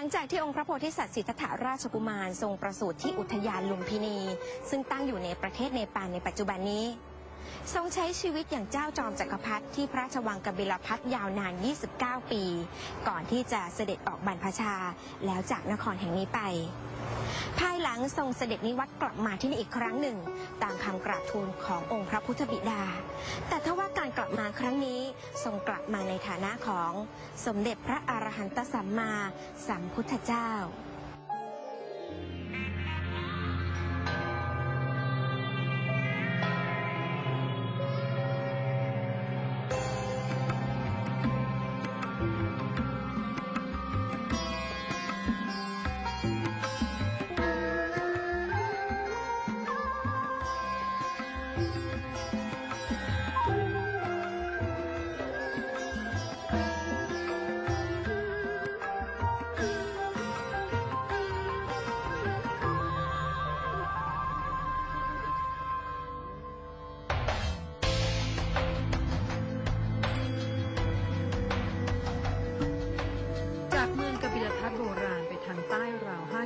หลังจากที่องค์พระโพธิสัตว์สิทธัตถราชกุมารทรงประสูติที่อุทยานลุมพินี ซึ่งตั้งอยู่ในประเทศเนปาลในปัจจุบันนี้ ทรงใช้ชีวิตอย่างเจ้าจอมจักรพรรดิที่พระราชวังกบิลพัทยาวนาน 29 ปี ก่อนที่จะเสด็จออกบรรพชาแล้วจากนครแห่งนี้ไป ภายหลังทรงเสด็จนิวัตกลับมาที่นี่อีกครั้งหนึ่ง ตามคำกราบทูลขององค์พระพุทธบิดา แต่ทว่าการกลับมาครั้งนี้ทรงกลับมาในฐานะของสมเด็จพระอรหันตสัมมาสัมพุทธเจ้า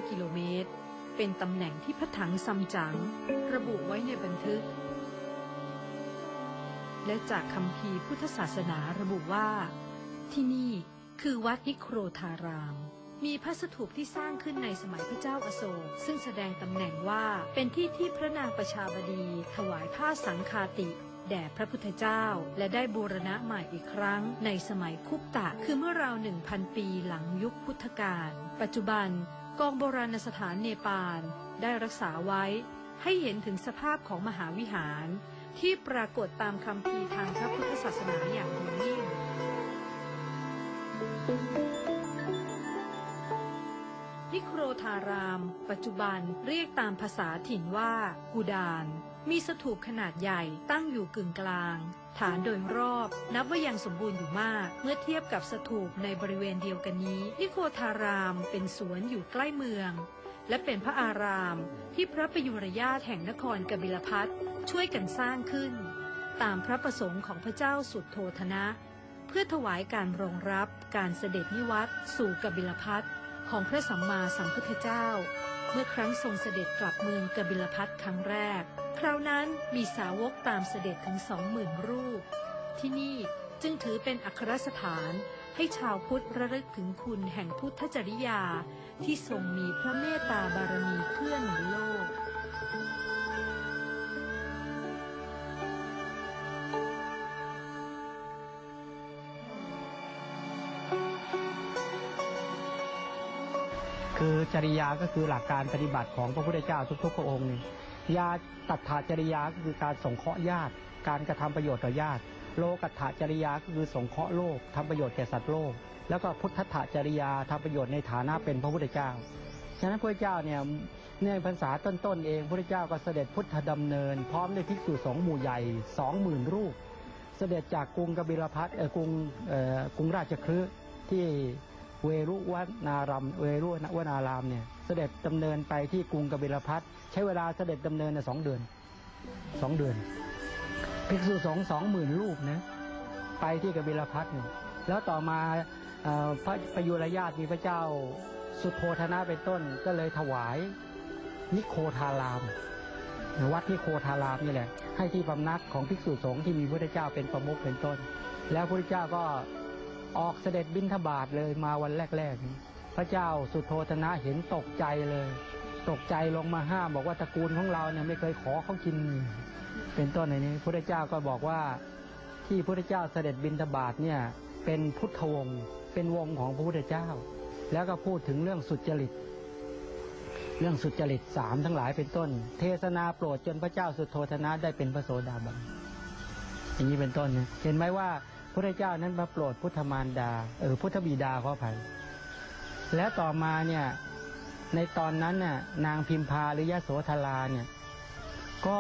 5 กิโลเมตร เป็นตำแหน่งที่พระถังซัมจั๋งระบุไว้ในบันทึก และจากคำพีพุทธศาสนาระบุว่า ที่นี่คือวัดนิโครธาราม มีพระสถูปที่สร้างขึ้นในสมัยพระเจ้าอาโศก ซึ่งแสดงตำแหน่งว่าเป็นที่ที่พระนางประชาบดี ถวายผ้าสังคาติแด่พระพุทธเจ้าและได้บูรณะใหม่อีกครั้งในสมัยคุปตะ คือเมื่อราวหนึ่งพันปีหลังยุคพุทธกาลปัจจุบัน กองโบราณสถานเนปาลได้รักษาไว้ให้เห็นถึงสภาพของมหาวิหารที่ปรากฏตามคำพีทางพระพุทธศาสนาอย่างดียิ่งนิโครธาราม ปัจจุบันเรียกตามภาษาถิ่นว่ากูดาน มีสถูปขนาดใหญ่ตั้งอยู่กึ่งกลาง ฐานโดยรอบนับว่ายังสมบูรณ์อยู่มาก เมื่อเทียบกับสถูปในบริเวณเดียวกันนี้ นิโครธารามเป็นสวนอยู่ใกล้เมือง และเป็นพระอารามที่พระประยุรญาตแห่งนครกบิลพัทช่วยกันสร้างขึ้น ตามพระประสงค์ของพระเจ้าสุดโทธนะ เพื่อถวายการรองรับการเสด็จนิวัตสู่กบิลพัท ของพระสัมมาสัมพุทธเจ้า เมื่อครั้งทรงเสด็จกลับเมืองกบิลพัทครั้งแรก คราวนั้นมีสาวกตามเสด็จถึงสองหมื่นรูป ที่นี่จึงถือเป็นอัครสถานให้ชาวพุทธระลึกถึงคุณแห่งพุทธจริยาที่ทรงมีพระเมตตาบารมี จริยาก็คือหลักการปฏิบัติของพระพุทธเจ้าทุกๆพระองค์นี่ญาตัฏฐาจริยาก็คือการสงเคราะห์ญาติ การกระทำประโยชน์ต่อญาติ โลกัฏฐาจริยาก็คือสงเคราะห์โลกทำประโยชน์แก่สัตว์โลก แล้วก็พุทธะจริยาทำประโยชน์ในฐานะเป็นพระพุทธเจ้า ฉะนั้นพระพุทธเจ้าเนี่ยในพรรษาต้นๆเองพระพุทธเจ้าก็เสด็จพุทธดำเนิน พร้อมด้วยภิกษุสงฆ์หมู่ใหญ่สองหมื่นรูป เสด็จจากกรุงกบิลพัทกรุงกรุงราชคฤห์ที่ เวรุวนารามเวรุวนารามเนี่ย เสด็จดำเนินไปที่กรุงกบิลพัทใช้เวลาเสด็จดำเนินสองเดือนสองเดือน ภิกษุสงฆ์สองหมื่นรูปนะไปที่กบิลพัทเนี่ยแล้วต่อมาอพระประยุรญาติมีพระเจ้าสุโธธนะเป็นต้นก็เลยถวายนิโคทาราม วัดนิโคทารามนี่แหละ ให้ที่พำนักของภิกษุสงฆ์ที่มีพระเจ้าเป็นประมุขเป็นต้น แล้วพระเจ้าก็ ออกเสด็จบิณฑบาตเลยมาวันแรกๆ พระเจ้าสุโธธนะเห็นตกใจเลย ตกใจลงมาห้ามบอกว่าตระกูลของเราเนี่ยไม่เคยขอเขากิน เป็นต้นในนี้พระเจ้าก็บอกว่าที่พระเจ้าเสด็จบิณฑบาตเนี่ยเป็นพุทธวงศ์เป็นวงของพระพุทธเจ้า แล้วก็พูดถึงเรื่องสุจริต เรื่องสุจริตสามทั้งหลายเป็นต้น เทศนาโปรดจนพระเจ้าสุโธธนะได้เป็นพระโสดาบันอย่างนี้เป็นต้นเนี่ยเห็นไหมว่า พระเจ้านั้นมาโปรดพุทธมารดาเออพุทธบิดาขออภัยแล้วต่อมาเนี่ยในตอนนั้นน่ะนางพิมพาหรือยะโสธราเนี่ยก็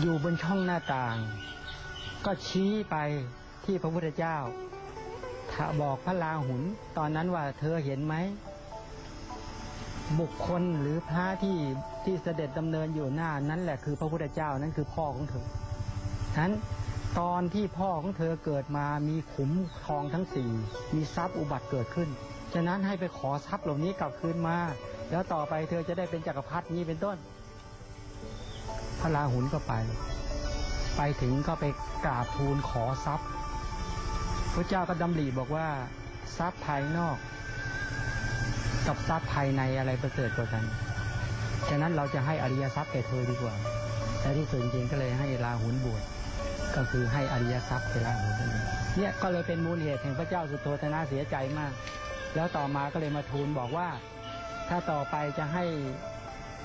อยู่บนช่องหน้าต่าง ก็ชี้ไปที่พระพุทธเจ้าถ้าบอกพระลาหุนตอนนั้นว่าเธอเห็นไหม บุคคลหรือพระที่ที่เสด็จดำเนินอยู่หน้านั้นแหละคือพระพุทธเจ้านั้นคือพ่อของเธอฉะนั้น ตอนที่พ่อของเธอเกิดมามีขุมทองทั้งสี่มีทรัพย์อุบัติเกิดขึ้น ฉะนั้นให้ไปขอทรัพย์เหล่านี้กลับคืนมา แล้วต่อไปเธอจะได้เป็นจักรพรรดินี้เป็นต้น พระราหุลก็ไป ไปถึงก็ไปกราบทูลขอทรัพย์ พระเจ้าก็ดำริบอกว่าทรัพย์ภายนอก กับทรัพย์ภายในอะไรประเสริฐกว่ากัน ฉะนั้นเราจะให้อริยทรัพย์แก่เธอดีกว่าแต่ที่สุดจริงๆก็เลยให้ราหุลบวช ก็คือให้อริยทรัพย์แก่ราหุลนั่นเนี่ยก็เลยเป็นมูลเหตุแห่งพระเจ้าสุโธทนะเสียใจมาก แล้วต่อมาก็เลยมาทูลบอกว่า ถ้าต่อไปจะให้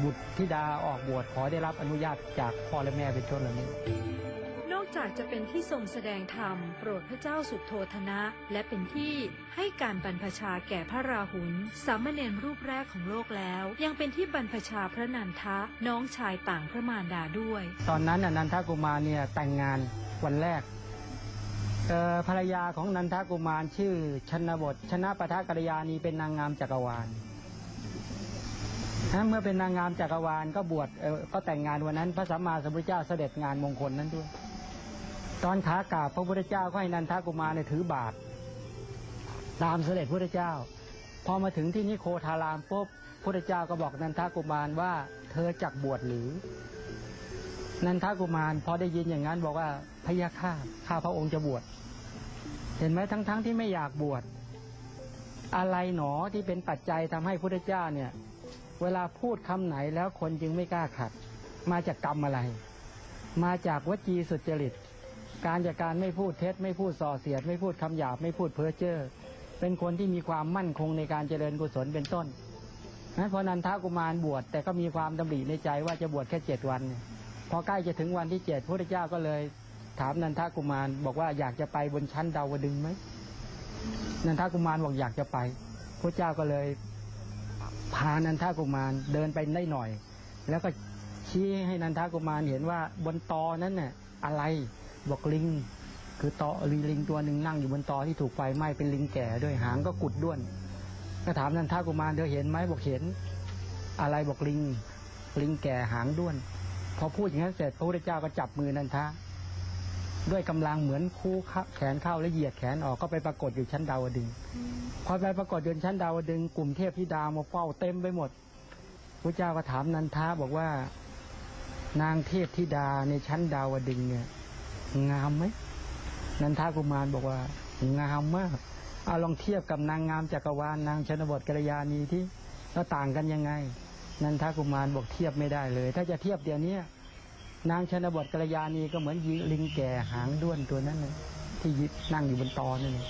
บุตรธิดาออกบวชขอได้รับอนุญาตจากพ่อและแม่เป็นต้นเหล่านี้ จากจะเป็นที่ทรงแสดงธรรมโปรดพระเจ้าสุโทธนะ และเป็นที่ให้การบรรพชาแก่พระราหุลสามเณรรูปแรกของโลกแล้ว ยังเป็นที่บรรพชาพระนันทะน้องชายต่างพระมารดาด้วย ตอนนั้นน่ะนันทกุมารเนี่ยแต่งงานวันแรกเอ่อภรรยาของนันทกุมารชื่อชนบทชนะปะทะกัลยาณีเป็นนางงามจักรวาลนะเมื่อเป็นนางงามจักรวาลก็บวชเอ่อก็แต่งงานวันนั้น พระสัมมาสัมพุทธเจ้าเสด็จงานมงคลนั้นด้วย ตอนขากราบพระพุทธเจ้าก็ให้นันทากุมารเนี่ยถือบาตรตามเสด็จพระพุทธเจ้า พอมาถึงที่นิโคทารามปุ๊บพระพุทธเจ้าก็บอกนันทากุมารว่า เธอจักบวชหรือ นันทากุมารพอได้ยินอย่างนั้นบอกว่าพยาข้าข้าพระองค์จะบวชเห็นไหมทั้งๆทที่ไม่อยากบวชอะไรหนอที่เป็นปัจจัยทำให้พระพุทธเจ้าเนี่ย เวลาพูดคำไหนแล้วคนจึงไม่กล้าขัด มาจากกรรมอะไร มาจากวจีสุจริต การจากการไม่พูดเท็จ ไม่พูดส่อเสียด ไม่พูดคำหยาบไม่พูดเพ้อเจ้อเป็นคนที่มีความมั่นคงในการเจริญกุศลเป็นต้นนั้นพอนันทากุมารบวชแต่ก็มีความดำริในใจว่าจะบวชแค่เจ็ดวัน พอใกล้จะถึงวันที่เจ็ดพระพุทธเจ้าก็เลย ถามนันทากุมารบอกว่าอยากจะไปบนชั้นดาวดึงไหมนันทากุมารบอกอยากจะไปพระเจ้าก็เลยพานันทากุมารเดินไปได้หน่อย แล้วก็ชี้ให้นันทากุมารเห็นว่าบนตอนั้นน่ะอะไร บอกลิงคือตอลิงลิงตัวหนึ่งนั่งอยู่บนตอที่ถูกไฟไหม้เป็นลิงแก่ด้วยหางก็กุดด้วนก็ถามนันทากุมารเธอเห็นไหมบอกเห็น อะไรบอกลิง ลิงแก่หางด้วน พอพูดอย่างนั้นเสร็จพระพุทธเจ้าก็จับมือนันทะด้วยกำลังเหมือนคู่แขนเข้าและเหยียดแขนออกก็ไปปรากฏอยู่ชั้นดาวดึงพอไปปรากฏอยู่ชั้นดาวดึงกลุ่มเทพธิดามาเฝ้าเต็มไปหมดพระเจ้าก็ถามนันทะบอกว่านางเทพธิดาในชั้นดาวดึงเนี่ย งามไหมนันทากุมารบอกว่างามมากเอาลองเทียบกับนางงามจักรวาลนางชนบทกัลยาณีที่แล้วต่างกันยังไง นันทากุมารบอกเทียบไม่ได้เลย ถ้าจะเทียบเดี๋ยวนี้นางชนบทกัลยาณีก็เหมือนลิงแก่หางด้วนตัวนั้นนะที่ยึดนั่งอยู่บนตอนนั่นเอง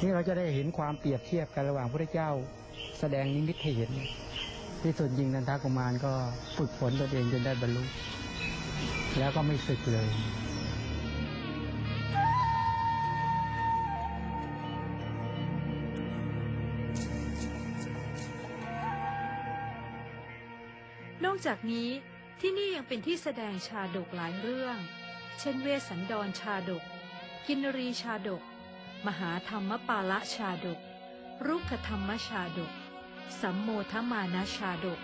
นี่เราจะได้เห็นความเปรียบเทียบกันระหว่างพระเจ้า แสดงนิมิตให้เห็นที่สุดยิงนันทากุมารก็ฝึกฝนตนเองจนได้บรรลุแล้วก็ไม่สึกเลย จากนี้ที่นี่ยังเป็นที่แสดงชาดกหลายเรื่อง เช่นเวสันดรชาดก กินรีชาดก มหาธรรมปาละชาดก รุกขธรรมชาดก สัมโมทมานาชาดก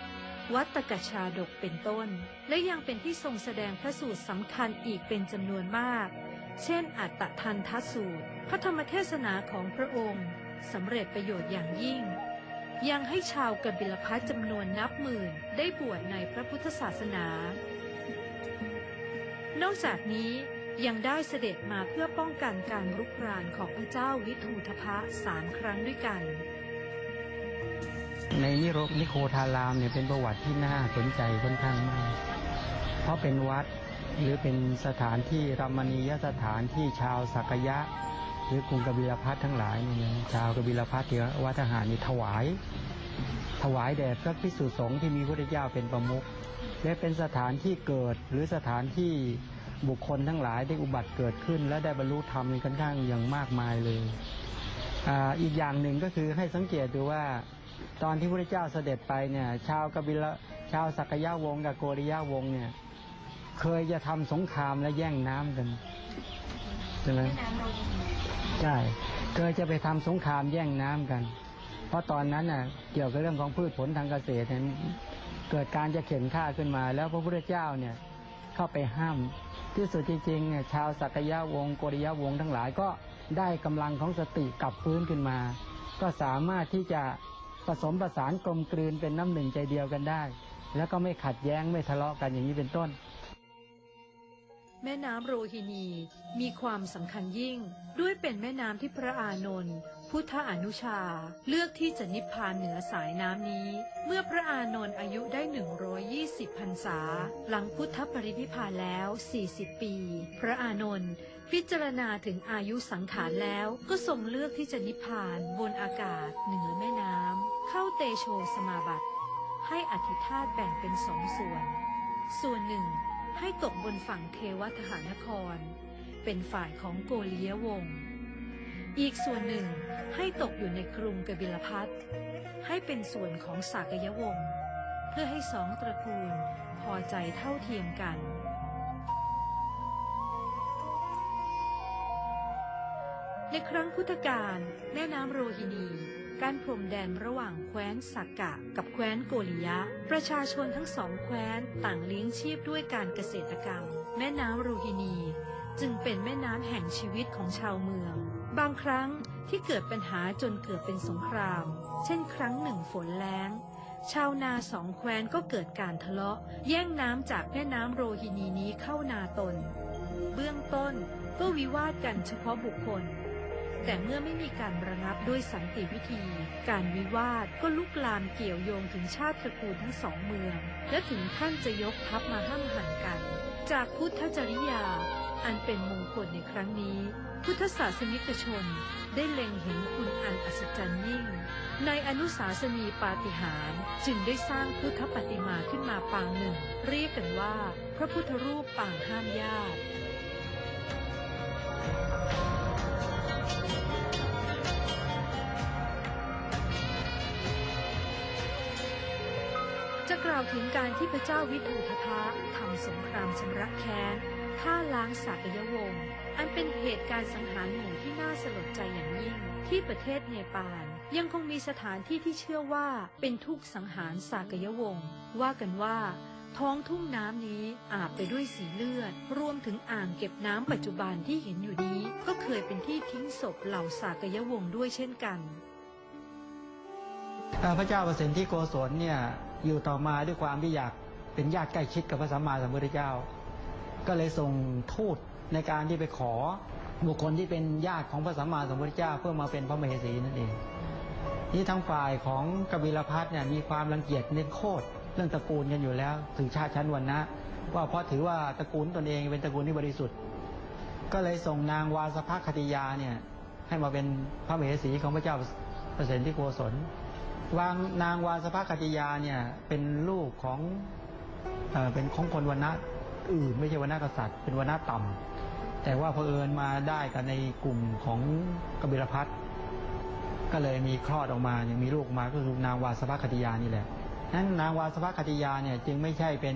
วัตตกชาดกเป็นต้น และยังเป็นที่ทรงแสดงพระสูตรสำคัญอีกเป็นจำนวนมาก เช่น อัตตทันทสูตร พระธรรมเทศนาของพระองค์สำเร็จประโยชน์อย่างยิ่ง ยังให้ชาวกบิลพัทจำนวนนับหมื่นได้บวชในพระพุทธศาสนา นอกจากนี้ยังได้เสด็จมาเพื่อป้องกันการรุกรานของพระเจ้าวิทูธพะสามครั้งด้วยกัน ในนิโรนิโคทารามเนี่ยเป็นประวัติที่น่าสนใจค่อนข้างมาก เพราะเป็นวัดหรือเป็นสถานที่รมณียสถานที่ชาวสักยะ หรือกรุงกบิลพัททั้งหลายเนี่ยนะชาวกบิลพัทเถรวัฒหารนี่ถวาย ถวายแด่พระภิกษุสงฆ์ที่มีพระพุทธเจ้าเป็นประมุขและเป็นสถานที่เกิดหรือสถานที่บุคคลทั้งหลายได้อุบัติเกิดขึ้น และได้บรรลุธรรมกันข้างอย่างมากมายเลยออีกอย่างหนึ่งก็คือให้สังเกตดูว่า ตอนที่พระพุทธเจ้าเสด็จไปเนี่ย ชาวกบิลชาวสักยะวงศ์กับโกริยะวงศ์เนี่ย เคยจะทำสงครามและแย่งน้ำกัน ช่ไหมใช่เคยจะไปทำสงครามแย่งน้ำกัน เพราะตอนนั้นน่ะ เกี่ยวกับเรื่องของพืชผลทางเกษตรเนี่ยเกิดการจะเข็นฆ่าขึ้นมา แล้วพระพุทธเจ้าเนี่ยเข้าไปห้าม ที่สุดจริงๆเนี่ยชาวสักยะวงโกริยะวงทั้งหลายก็ได้กำลังของสติกลับฟื้นขึ้นมา ก็สามารถที่จะผสมประสานกลมกลืนเป็นน้ำหนึ่งใจเดียวกันได้ แล้วก็ไม่ขัดแย้งไม่ทะเลาะกันอย่างนี้เป็นต้น แม่น้ำโรฮินีมีความสำคัญยิ่ง ด้วยเป็นแม่น้ำที่พระอานนท์พุทธอนุชาเลือกที่จะนิพพานเหนือสายน้ำนี้ เมื่อพระอานนท์อายุได้ 120พรรษา หลังพุทธปรินิพพานแล้ว 40 ปี พระอานนท์พิจารณาถึงอายุสังขารแล้วก็ทรงเลือกที่จะนิพพานบนอากาศเหนือแม่น้ำเข้าเตโชสมาบัติ ให้อธิธาตแบ่งเป็นสองส่วน ส่วนหนึ่ง ให้ตกบนฝั่งเทวทหานคร เป็นฝ่ายของโกลียวงศ์อีกส่วนหนึ่งให้ตกอยู่ในกรุงกบิลพัทให้เป็นส่วนของสากยวงศ์เพื่อให้สองตระกูลพอใจเท่าเทียมกัน ในครั้งพุทธกาลแม่น้ำโรฮินี การพรมแดนระหว่างแคว้นสักกะ กับแคว้นโกริยะ ประชาชนทั้งสองแคว้นต่างเลี้ยงชีพด้วยการเกษตรกรรม แม่น้ำโรฮินี จึงเป็นแม่น้ำแห่งชีวิตของชาวเมือง บางครั้งที่เกิดปัญหาจนเกิดเป็นสงคราม เช่นครั้งหนึ่งฝนแล้ง ชาวนาสองแคว้นก็เกิดการทะเลาะ แย่งน้ำจากแม่น้ำโรฮินีนี้เข้านาตน เบื้องต้นก็วิวาทกันเฉพาะบุคคล แต่เมื่อไม่มีการระงับด้วยสันติวิธี การวิวาทก็ลุกลามเกี่ยวโยงถึงชาติตระกูลทั้งสองเมือง และถึงขั้นจะยกทัพมาห้ามหันกัน จากพุทธจริยา อันเป็นมงคลในครั้งนี้ พุทธศาสนิกชนได้เล็งเห็นคุณอันอัศจรรย์ยิ่ง ในอนุสาสนีปาฏิหาริย์จึงได้สร้างพุทธปฏิมาขึ้นมาปางหนึ่ง เรียกกันว่า พระพุทธรูปปางห้ามญาติาวถึงการที่พระเจ้าวิทูธทะทำสงครามชำระแค้นฆ่าล้างสากยวงศ์อันเป็นเหตุการณ์สังหารหมู่ที่น่าสลดใจอย่างยิ่ง ที่ประเทศเนปาลยังคงมีสถานที่ที่เชื่อว่าเป็นทุกสังหารสากยวงศ์ว่ากันว่า ท้องทุ่งน้ำนี้อาบไปด้วยสีเลือด รวมถึงอ่างเก็บน้ำปัจจุบันที่เห็นอยู่นี้ ก็เคยเป็นที่ทิ้งศพเหล่าสากยวงศ์ด้วยเช่นกันพระเจ้าประสิทธิโกศลเนี่ย อยู่ต่อมาด้วยความที่อยากเป็นญาติใกล้ชิดกับพระสัมมาสัมพุทธเจ้า ก็เลยส่งทูตในการที่ไปขอบุคคลที่เป็นญาติของพระสัมมาสัมพุทธเจ้าเพื่อมาเป็นพระมเหสีนั่นเองนี่ทางฝ่ายของกบิลพัทเนี่ยมีความรังเกียจเน้นโคตรเรื่องตระกูลกันอยู่แล้วถือชาติชั้นวรรณะว่าเพราะถือว่าตระกูลตนเองเป็นตระกูลที่บริสุทธิ์ ก็เลยส่งนางวาสภคติยาเนี่ยให้มาเป็นพระมเหสีของพระเจ้าประสิทธิโกศล วางนางวาสภคติยาเนี่ยเป็นลูกของเออเป็นของคนวันณะอื่นไม่ใช่วันณะกษัตริย์ เป็นวันณะต่ำแต่ว่าเผอิญมาได้กันในกลุ่มของกบิลพัทก็เลยมีคลอดออกมาย่างมีลูกมาก็คือนางวาสภคติยานี่แหละนั้นนางวาสภคติยาเนี่ยจึงไม่ใช่เป็น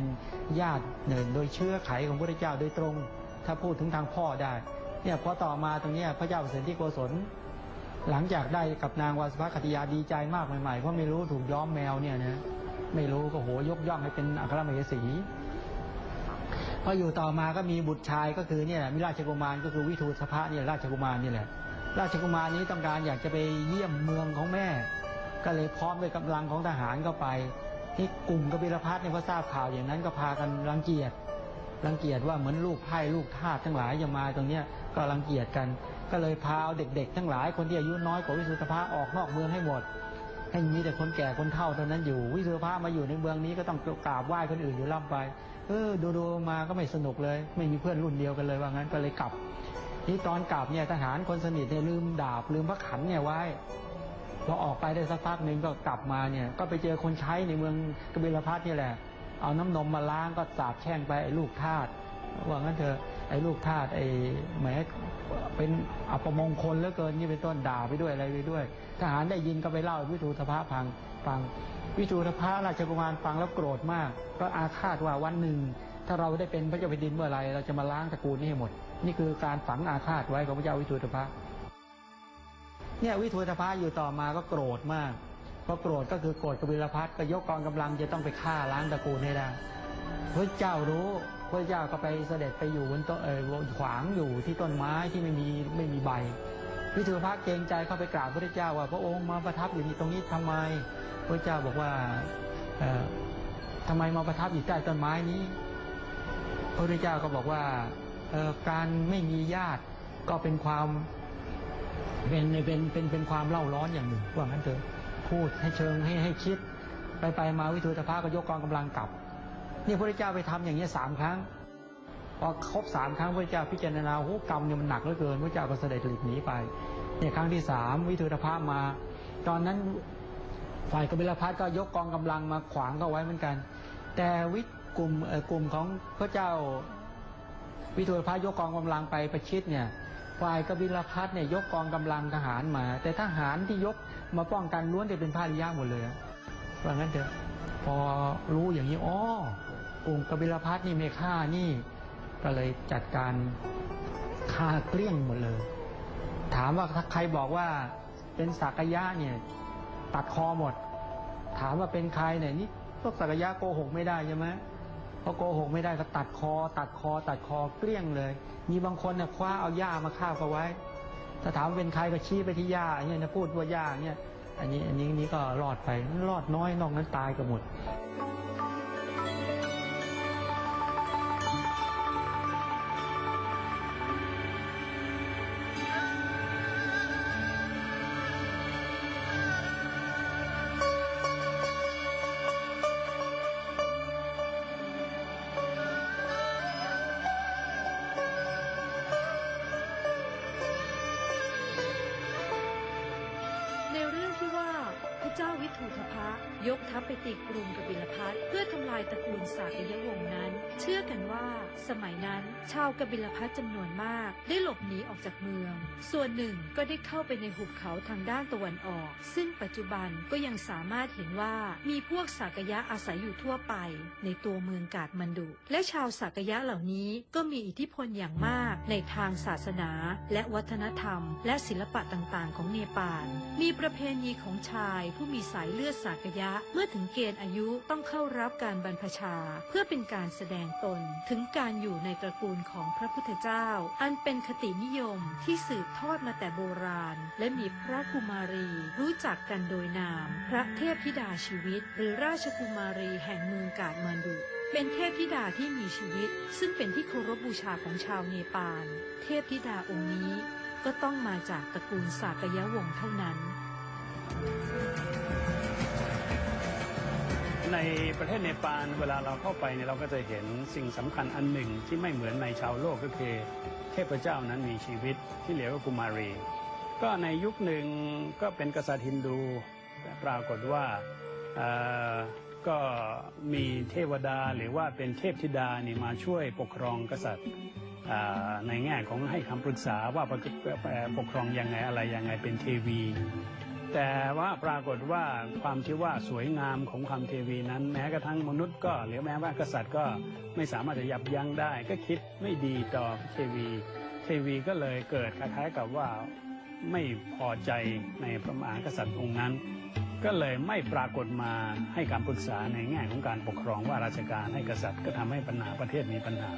ญาติเนินโดยเชื้อไขของพระเจ้าโดยตรง ถ้าพูดถึงทางพ่อได้เนี่ยพอต่อมาตรงนี้พระเจ้าเปรตที่โกศล หลังจากได้กับนางวาสภคติยาดีใจมากใหม่ๆ เพราะไม่รู้ถูกย้อมแมวเนี่ยนะไม่รู้ก็โหยกย่องให้เป็นอัครมเหสีพออยู่ต่อมาก็มีบุตรชายก็คือเนี่ยมีราชกุมารก็คือวิทูสภะเนี่ยราชกุมารนี่แหละราชกุมารนี้ต้องการอยากจะไปเยี่ยมเมืองของแม่ ก็เลยพร้อมด้วยกำลังของทหารเข้าไปที่กลุ่มกบิลพัทเนี่ยพอทราบข่าวอย่างนั้นก็พากันรังเกียจรังเกียจว่าเหมือนลูกไพ่ลูกทาสทั้งหลายจะมาตรงเนี้ยก็รังเกียจกัน ก็เลยพาเอาเด็กๆ ทั้งหลายคนที่อายุน้อยกว่าวิสุทธภาออกนอกเมืองให้หมด ให้มีแต่คนแก่คนเฒ่าเท่านั้นอยู่ วิสุทธภามาอยู่ในเมืองนี้ก็ต้องกราบไหว้คนอื่นอยู่ล่ำไป เออดูดูๆมาก็ไม่สนุกเลย ไม่มีเพื่อนรุ่นเดียวกันเลยว่างั้นก็เลยกลับนี่ตอนกลับเนี่ยทหารคนสนิทเนี่ยลืมดาบลืมพระขันเนี่ยไว้พอออกไปได้สักพักหนึ่งก็กลับมาเนี่ย ก็ไปเจอคนใช้ในเมืองกบิลพัทนี่แหละ เอาน้ำนมมาล้างก็สาบแช่งไปไอ้ลูกทาส ว่างั้นเถอะไอ้ลูกทาสไอ้แหมเป็นอัปมงคลเหลือเกินนี่เป็นต้นด่าไปด้วยอะไรไปด้วย ทหารได้ยินก็ไปเล่าวิทูธภะฟังฟัง วิทูธภะราชกุมารฟังแล้วโกรธมาก ก็อาฆาตว่าวันหนึ่ง ถ้าเราได้เป็นพระเจ้าแผ่นดินเมื่อไรเราจะมาล้างตระกูลนี้ให้หมด นี่คือการฝังอาฆาตไว้ของพระเจ้าวิทูธภะเนี่ยวิทูธภาอยู่ต่อมาก็โกรธมากพอโกรธก็คือโกรธกบิลพัทก็ยกกองกำลังจะต้องไปฆ่าล้างตระกูลให้ได้พระเจ้ารู้ พระเจ้าก็ไปเสด็จไปอยู่บนต้นเออขวางอยู่ที่ต้นไม้ที่ไม่มีไม่มีใบวิทูพระเกรงใจเข้าไปกราบพระเจ้าว่าพระองค์มาประทับอยู่ที่ตรงนี้ทำไม พระเจ้าบอกว่าเออทำไมมาประทับอยู่ใต้ต้นไม้นี้ พระเจ้าก็บอกว่าเออการไม่มีญาติก็เป็นความเป็นเป็นเป็นเป็นความเล่าร้อนอย่างหนึ่งว่างั้นเถอะพูดให้เชิงให้ให้คิด ไปไปมาวิทูตภาก็ยกกองกำลังกลับ นี่พระเจ้าไปทำอย่างนี้สามครั้งพอครบสามครั้งพระเจ้าพิจารณาโอ้กรรมเนี่ยมันหนักเหลือเกินพระเจ้าก็เสด็จหลีกหนีไปเนี่ยครั้งที่สามวิทูตภาพมา ตอนนั้นฝ่ายกบิลพัทก็ยกกองกำลังมาขวางเขาไว้เหมือนกัน แต่วิกลุ่มกลุ่มของพระเจ้าวิทูตภาพยกกองกำลังไปประชิดเนี่ย ฝ่ายกบิลพัทเนี่ยยกกองกำลังทหารมา แต่ทหารที่ยกมาป้องกันล้วนแต่เป็นพระริยะหมดเลยอะว่างั้นเถอะพอรู้อย่างนี้อ๋อ กลุ่มกบิลพัทนี่ไม่ฆ่านี่ ก็เลยจัดการฆ่าเกลี้ยงหมดเลย ถามว่าถ้าใครบอกว่าเป็นสักยะเนี่ยตัดคอหมด ถามว่าเป็นใครเนี่ยนี่พวกสักยะโกหกไม่ได้ใช่ไหมเพราะโกหกไม่ได้ก็ตัดคอ ตัดคอ ตัดคอเกลี้ยงเลย มีบางคนเนี่ยคว้าเอาหญ้ามาคาเอาไว้ ถ้าถามว่าเป็นใครก็ชี้ไปที่หญ้าเนี่ยนะพูดว่าหญ้าเนี่ยอันนี้อันนี้นี่ก็รอดไปรอดน้อยนอกนั้นตายกันหมด ยกทัพไปตีกรุงกบิลพัทเพื่อทำลายตระกูลสากยวงศ์นั้น เชื่อกันว่า สมัยนั้น ชาวกบิลพัทจำนวนมากได้หลบหนีออกจากเมือง ส่วนหนึ่งก็ได้เข้าไปในหุบเขาทางด้านตะวันออก ซึ่งปัจจุบันก็ยังสามารถเห็นว่ามีพวกสากยะอาศัยอยู่ทั่วไป ในตัวเมืองกาดมันดุ และชาวสากยะเหล่านี้ก็มีอิทธิพลอย่างมากในทางศาสนา และวัฒนธรรม และศิลปะต่างๆ ของเนปาล มีประเพณีของชายผู้มีสายเลือดสากยะเมื่อถึงเกณฑ์อายุต้องเข้ารับการบรรพชา เพื่อเป็นการแสดงตนถึงการอยู่ในตระกูลของพระพุทธเจ้า อันเป็นคตินิยมที่สืบทอดมาแต่โบราณ และมีพระกุมารี รู้จักกันโดยนาม พระเทพธิดาชีวิต หรือราชกุมารีแห่งเมืองกาดมันดุเป็นเทพธิดาที่มีชีวิต ซึ่งเป็นที่เคารพบูชาของชาวเนปาล เทพธิดาองค์นี้ก็ต้องมาจากตระกูลสากยวงศ์เท่านั้น ในประเทศเนปาลเวลาเราเข้าไปเนี่ยเราก็จะเห็นสิ่งสำคัญอันหนึ่งที่ไม่เหมือนในชาวโลกก็คือเทพเจ้านั้นมีชีวิตที่เรียกว่ากุมารี ก็ในยุคหนึ่งก็เป็นกษัตริย์ฮินดูปรากฏว่าก็มีเทวดาหรือว่าเป็นเทพธิดานี่มาช่วยปกครองกษัตริย์ในแง่ของให้คำปรึกษาว่าปกครองยังไงอะไรยังไงเป็นเทวี แต่ว่าปรากฏว่าความที่ว่าสวยงามของความเทวีนั้น แม้กระทั่งมนุษย์ก็หรือแม้ว่ากษัตริย์ก็ไม่สามารถจะยับยั้งได้ ก็คิดไม่ดีต่อเทวีเทวีก็เลยเกิดคล้ายๆกับว่าไม่พอใจในพระมหากษัตริย์องค์นั้น ก็เลยไม่ปรากฏมาให้การปรึกษาในแง่ของการปกครองว่าราชการให้กษัตริย์ก็ทำให้ปัญหาประเทศมีปัญหา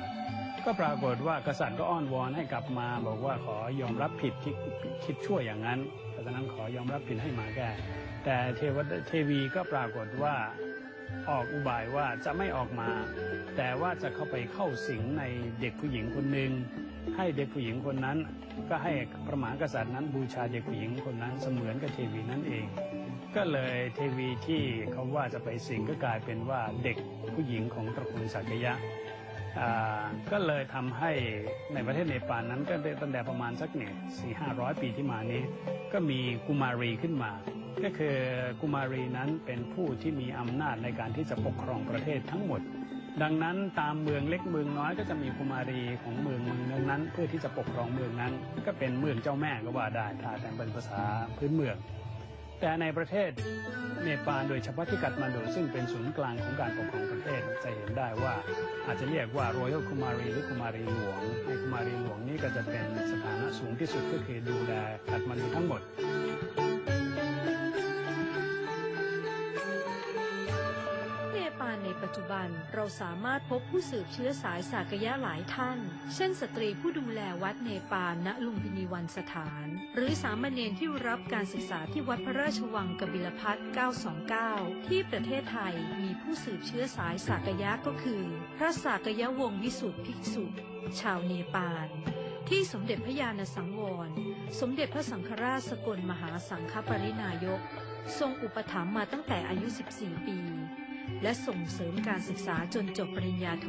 ก็ปรากฏว่ากษัตริย์ก็อ้อนวอนให้กลับมา บอกว่าขอยอมรับผิดที่คิดชั่วอย่างนั้นเพราะฉะนั้นขอยอมรับผิดให้มาแก้แต่เทวเทวีก็ปรากฏว่าออกอุบายว่าจะไม่ออกมา แต่ว่าจะเข้าไปเข้าสิงในเด็กผู้หญิงคนหนึ่งให้เด็กผู้หญิงคนนั้น ก็ให้พระมหากษัตริย์นั้นบูชาเด็กผู้หญิงคนนั้นเสมือนกับเทวีนั่นเอง ก็เลยเทวีที่เขาว่าจะไปสิงก็กลายเป็นว่าเด็กผู้หญิงของตระกูลสักยะ ก็เลยทำให้ในประเทศเนปาลนั้นก็ได้ตั้งแต่ประมาณสักเนี่ยสี่ห้าร้อยปีที่มานี้ ก็มีกุมารีขึ้นมา ก็คือกุมารีนั้นเป็นผู้ที่มีอำนาจในการที่จะปกครองประเทศทั้งหมด ดังนั้นตามเมืองเล็กเมืองน้อยก็จะมีกุมารีของเมืองเมืองนั้น เพื่อที่จะปกครองเมืองนั้น ก็เป็นเมืองเจ้าแม่ก็ว่าได้ถ้าแต่เป็นภาษาพื้นเมือง แต่ในประเทศเนปาลโดยเฉพาะที่กัตมันดูซึ่งเป็นศูนย์กลางของการปกครองประเทศจะเห็นได้ว่าอาจจะเรียกว่า Royal Kumari หรือ Kumari หลวงใน Kumari หลวงนี้ก็จะเป็นสถานะสูงที่สุดก็คือดูแลกัตมันดูทั้งหมด ปาในปัจจุบันเราสามารถพบผู้สืบเชื้อสายสากยะหลายท่าน เช่นสตรีผู้ดูแลวัดเนปาลณลุมพินีวันสถาน หรือสามเณรที่รับการศึกษาที่วัดพระราชวังกบิลพัท929 ที่ประเทศไทยมีผู้สืบเชื้อสายสากยะก็คือ พระสากยะวงวิสุทธิภิกษุ ชาวเนปาลที่สมเด็จพระญาณสังวร สมเด็จพระสังฆราชสกลมหาสังฆปรินายก ทรงอุปถัมภ์มาตั้งแต่อายุ 14 ปี และส่งเสริมการศึกษาจนจบปริญญาโท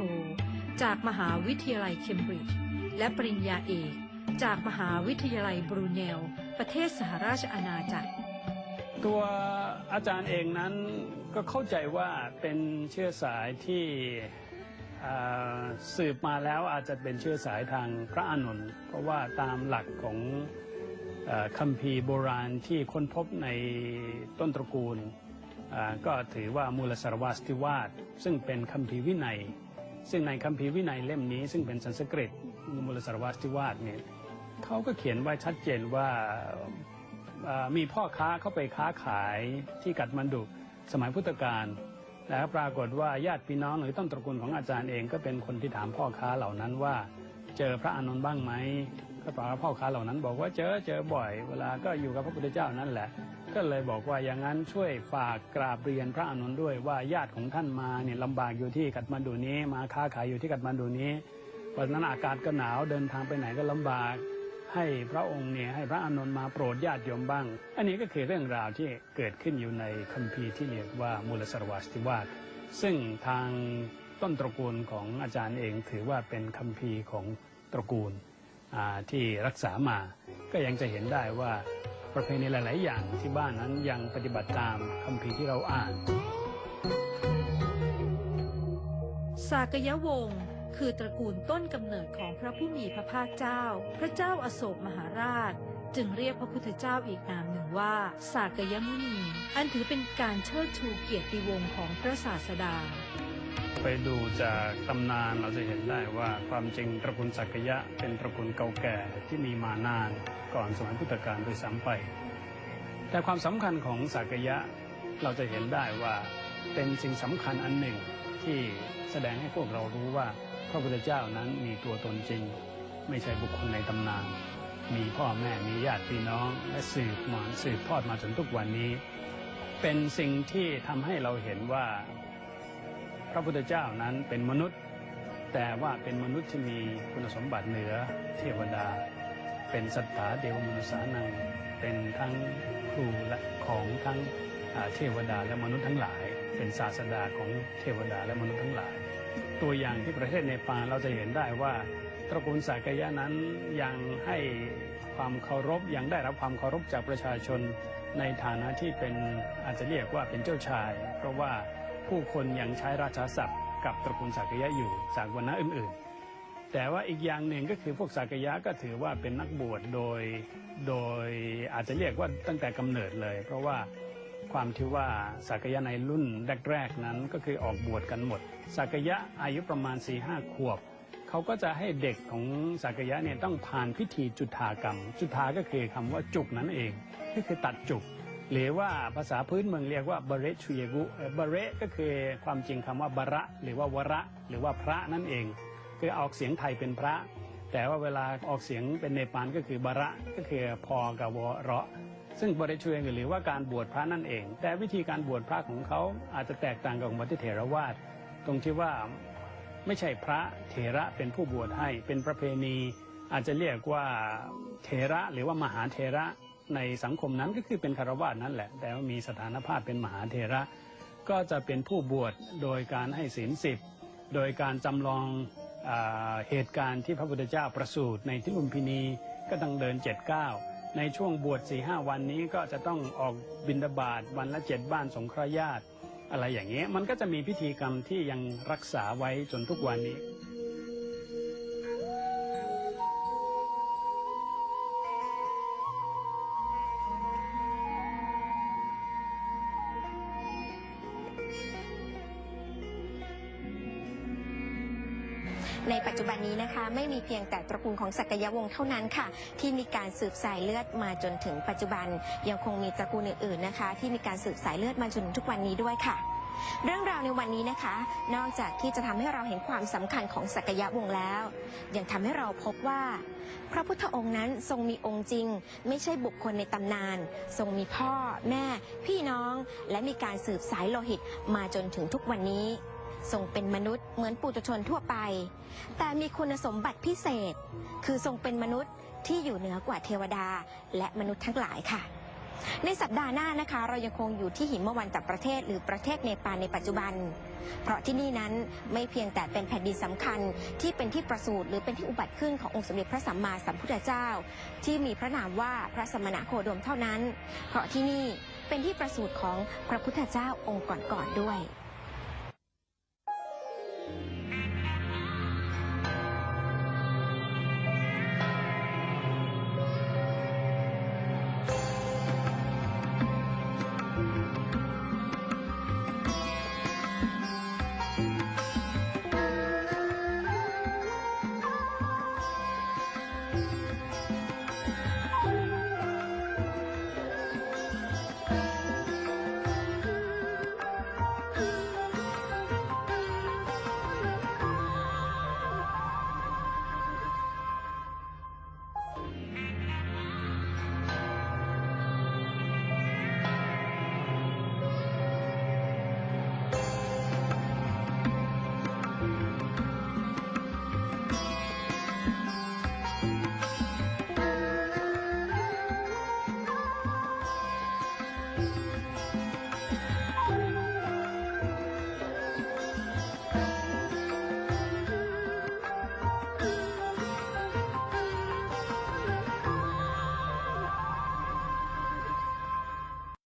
จากมหาวิทยาลัยเคมบริดจ์และปริญญาเอก จากมหาวิทยาลัยบรูเนล ประเทศสหราชอาณาจักร ตัวอาจารย์เองนั้นก็เข้าใจว่าเป็นเชื้อสายที่สืบมาแล้วอาจจะเป็นเชื้อสายทางพระอานนท์เพราะว่าตามหลักของอคัมภีร์โบราณที่ค้นพบในต้นตระกูล ก็ถือว่ามูลสารวาสติวาสซึ่งเป็นคัมภีร์วินัย ซึ่งในคัมภีร์วินัยเล่มนี้ ซึ่งเป็นสันสกฤตมูลสารวาสติวาสเนี่ยเขาก็เขียนไว้ชัดเจนว่ามีพ่อค้าเข้าไปค้าขายที่กัดมันดุสมัยพุทธกาลแล้วปรากฏว่าญาติพี่น้องหรือต้นตระกูลของอาจารย์เองก็เป็นคนที่ถามพ่อค้าเหล่านั้นว่า เจอพระอานนท์บ้างไหมก็ปรากฏว่าพ่อค้าเหล่านั้น บอกว่าเจอเจอบ่อย เวลาก็อยู่กับพระพุทธเจ้านั่นแหละ ก็เลยบอกว่าอย่างนั้นช่วยฝากกราบเรียนพระอานนท์ด้วยว่าญาติของท่านมาเนี่ยลำบากอยู่ที่กัดมันดุนี้ มาค้าขายอยู่ที่กัดมันดุนี้เพราะนั้นอากาศก็หนาวเดินทางไปไหนก็ลำบาก ให้พระองค์เนี่ยให้พระอานนท์มาโปรดญาติโยมบ้าง อันนี้ก็คือเรื่องราวที่เกิดขึ้นอยู่ในคัมภีร์ที่เรียกว่ามูลสรวาสติวาสซึ่งทางต้นตระกูลของอาจารย์เองถือว่าเป็นคัมภีร์ของตระกูลที่รักษามา ก็ยังจะเห็นได้ว่า ประเพณีหลาย ๆ อย่างที่บ้านนั้นยังปฏิบัติตามคัมภีที่เราอ่าน สากยวงศ์คือตระกูลต้นกำเนิดของพระผู้มีพระภาคเจ้า พระเจ้าอโศกมหาราช จึงเรียกพระพุทธเจ้าอีกนามหนึ่งว่า สากยมุนี อันถือเป็นการเชิดชูเกียรติวงศ์ของพระศาสดา ไปดูจากตำนานเราจะเห็นได้ว่าความจริงตระกูลสักยะเป็นตระกูลเก่าแก่ที่มีมานานก่อนสมัยพุทธกาลโดยซ้ำไป แต่ความสำคัญของสักยะเราจะเห็นได้ว่าเป็นสิ่งสำคัญอันหนึ่งที่แสดงให้พวกเรารู้ว่าพระพุทธเจ้านั้นมีตัวตนจริง ไม่ใช่บุคคลในตำนาน มีพ่อแม่มีญาติพี่น้อง และสืบมาสืบทอดมาจนทุกวันนี้ เป็นสิ่งที่ทำให้เราเห็นว่า พระพุทธเจ้านั้นเป็นมนุษย์ แต่ว่าเป็นมนุษย์ที่มีคุณสมบัติเหนือเทวดา เป็นสัตถาเดวมนุษานัง เป็นทั้งครูและของทั้งเทวดาและมนุษย์ทั้งหลาย เป็นศาสดาของเทวดาและมนุษย์ทั้งหลาย ตัวอย่างที่ประเทศเนปาลเราจะเห็นได้ว่าตระกูลสากยะนั้นยังให้ความเคารพยังได้รับความเคารพจากประชาชนในฐานะที่เป็นอาจจะเรียกว่าเป็นเจ้าชาย เพราะว่า ผู้คนยังใช้ราชาศัพท์กับตระกูลสากยะอยู่จากวรรณะอื่นๆ แต่ว่าอีกอย่างหนึ่งก็คือพวกสากยะก็ถือว่าเป็นนักบวชโดย โดยอาจจะเรียกว่าตั้งแต่กำเนิดเลย เพราะว่าความที่ว่าสากยะในรุ่นแรกๆนั้นก็คือออกบวชกันหมดสากยะอายุประมาณ4ีห้าขวบเขาก็จะให้เด็กของสากยะเนี่ยต้องผ่านพิธีจุฑากรรม จุฑาก็คือคำว่าจุกนั่นเอง ก็คือตัดจุก หรือว่าภาษาพื้นเมืองเรียกว่าบาเรชุเยกุเบาเรก็คือความจริงคำว่าบระ หรือว่าวระ หรือว่าพระนั่นเอง คือออกเสียงไทยเป็นพระ แต่ว่าเวลาออกเสียงเป็นเนปาลก็คือบระก็คือพอกับวระซึ่งบริชุเยกุหรือว่าการบวชพระนั่นเอง แต่วิธีการบวชพระของเขาอาจจะแตกต่างกับของวัดเถรวาทตรงที่ว่าไม่ใช่พระเถระเป็นผู้บวชให้เป็นประเพณี อาจจะเรียกว่าเถระหรือว่ามหาเถระ ในสังคมนั้นก็คือเป็นคารวะนั่นแหละ แต่ว่ามีสถานภาพเป็นมหาเถระ ก็จะเป็นผู้บวชโดยการให้ศีลสิบโดยการจำลองอเหตุการณ์ที่พระพุทธเจ้าประสูติในที่ลุมพินีก็ต้องเดินเจ็ดเก้าในช่วงบวชสี่ห้าวันนี้ก็จะต้องออกบิณฑบาตวันละเจ็ดบ้านสงเคราะห์ญาติ อะไรอย่างเงี้ยมันก็จะมีพิธีกรรมที่ยังรักษาไว้จนทุกวันนี้ นะคะ ไม่มีเพียงแต่ตระกูลของสักยวงศ์เท่านั้นค่ะ ที่มีการสืบสายเลือดมาจนถึงปัจจุบัน ยังคงมีตระกูลอื่นๆนะคะ ที่มีการสืบสายเลือดมาจนถึงทุกวันนี้ด้วยค่ะเรื่องราวในวันนี้นะคะ นอกจากที่จะทำให้เราเห็นความสำคัญของสักยะวงศ์แล้ว ยังทำให้เราพบว่า พระพุทธองค์นั้นทรงมีองค์จริง ไม่ใช่บุคคลในตำนาน ทรงมีพ่อ แม่ พี่น้อง และมีการสืบสายโลหิตมาจนถึงทุกวันนี้ ทรงเป็นมนุษย์เหมือนปุถุชนทั่วไป แต่มีคุณสมบัติพิเศษ คือทรงเป็นมนุษย์ที่อยู่เหนือกว่าเทวดาและมนุษย์ทั้งหลายค่ะ ในสัปดาห์หน้านะคะ เรายังคงอยู่ที่หิมวันตประเทศหรือประเทศเนปาลในปัจจุบัน เพราะที่นี่นั้นไม่เพียงแต่เป็นแผ่นดินสำคัญที่เป็นที่ประสูติหรือเป็นที่อุบัติขึ้นขององค์สมเด็จพระสัมมาสัมพุทธเจ้า ที่มีพระนามว่าพระสมณะโคดมเท่านั้น เพราะที่นี่เป็นที่ประสูติของพระพุทธเจ้าองค์ก่อนๆด้วย